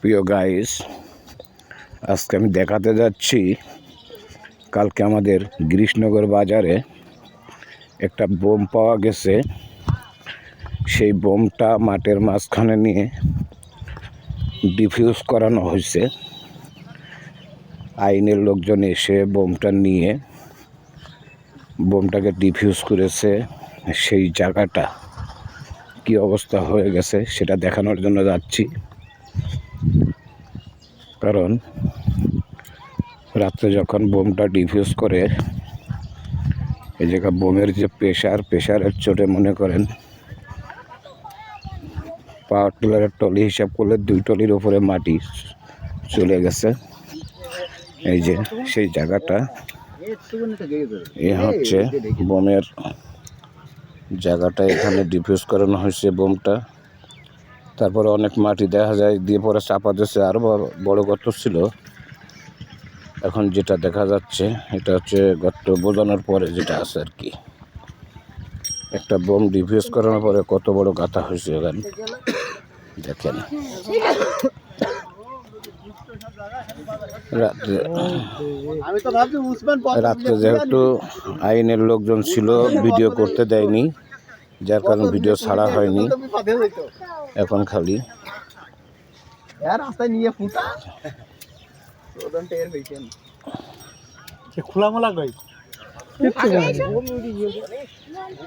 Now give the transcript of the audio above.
প্রিয় গাইস আজকে আমি দেখাতে যাচ্ছি কালকে আমাদের গিরিশনগর বাজারে একটা বোম পাওয়া গেছে। সেই বোমটা মাঠের মাঝখানে নিয়ে ডিফিউজ করানো হয়েছে। আইনের লোকজন এসে বোমটা নিয়ে বোমটাকে ডিফিউজ করেছে। সেই জায়গাটা কি অবস্থা হয়ে গেছে সেটা দেখানোর জন্য যাচ্ছি। কারণ রাত্রে যখন বোমটা ডিফিউজ করে, এই জায়গা বোমের যে প্রেশার, প্রেশারের চোটে মনে করেন, পাওয়ার টিলারের টলি হিসাব করলে দুই টলির উপরে মাটি চলে গেছে। এই যে সেই জায়গাটা, এ হচ্ছে বোমের জায়গাটা। এখানে ডিফিউজ করানো হয়েছে বোমটা। তারপরে অনেক মাটি দেখা যায় দিয়ে পরে চাপা দিয়েছে আরও বড়- গর্ত ছিল। এখন যেটা দেখা যাচ্ছে এটা হচ্ছে গর্ত বোঝানোর পরে যেটা আছে আর কি। একটা বোম ডিফিউজ করানোর পরে কত বড় গাথা হয়েছে এখানে দেখেন। রাত্রে রাত্রে যেহেতু আইনের লোকজন ছিল ভিডিও করতে দেয়নি। যার কারণে ভিডিও ছাড়া হয়নি। এখন খালি। আর রাস্তায় নিয়ে ফুটা? টের